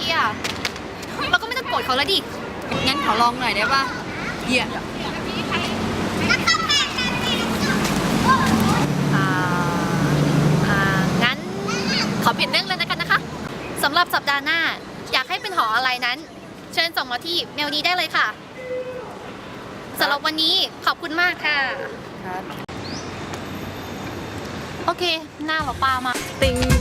เอียเราก็ไม่ต้องโกรธเขาแล้วดิ งั้นขอลองหน่อยได้ปะเหี้ยงั้นขอเปลี่ยนเรื่องเลยนะกันะคะสำหรับสัปดาห์หน้า อยากให้เป็นหออะไรนั้น เชิญส่งมาที่เมลนี้ได้เลยค่ะสำหรับวันนี้ขอบคุณมากค่ะ ครับ โอเค หน้าหรอปลามา ติง